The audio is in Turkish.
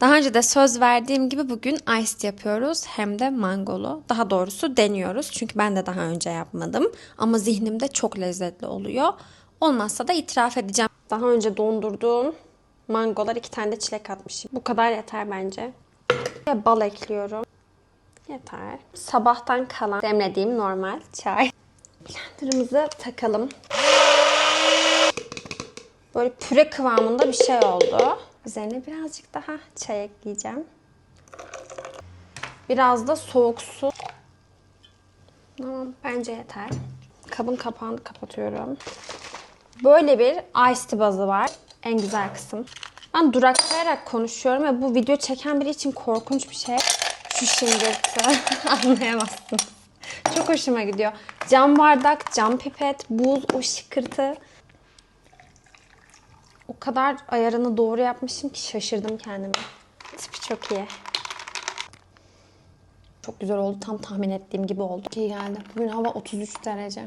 Daha önce de söz verdiğim gibi bugün iced yapıyoruz. Hem de mangolu. Daha doğrusu deniyoruz. Çünkü ben de daha önce yapmadım. Ama zihnimde çok lezzetli oluyor. Olmazsa da itiraf edeceğim. Daha önce dondurduğum mangolar iki tane de çilek atmışım. Bu kadar yeter bence. Ve bal ekliyorum. Yeter. Sabahtan kalan demlediğim normal çay. Blenderımızı takalım. Böyle püre kıvamında bir şey oldu. Üzerine birazcık daha çay ekleyeceğim. Biraz da soğuk su. Tamam bence yeter. Kabın kapağını kapatıyorum. Böyle bir iced bazı var. En güzel kısım. Ben duraklayarak konuşuyorum ve bu video çeken biri için korkunç bir şey. Şu şıngırtı anlayamazsınız. Çok hoşuma gidiyor. Cam bardak, cam pipet, buz, o şıkırtı. O kadar ayarını doğru yapmışım ki şaşırdım kendime. Tipi çok iyi. Çok güzel oldu. Tam tahmin ettiğim gibi oldu. İyi geldi. Bugün hava 33 derece.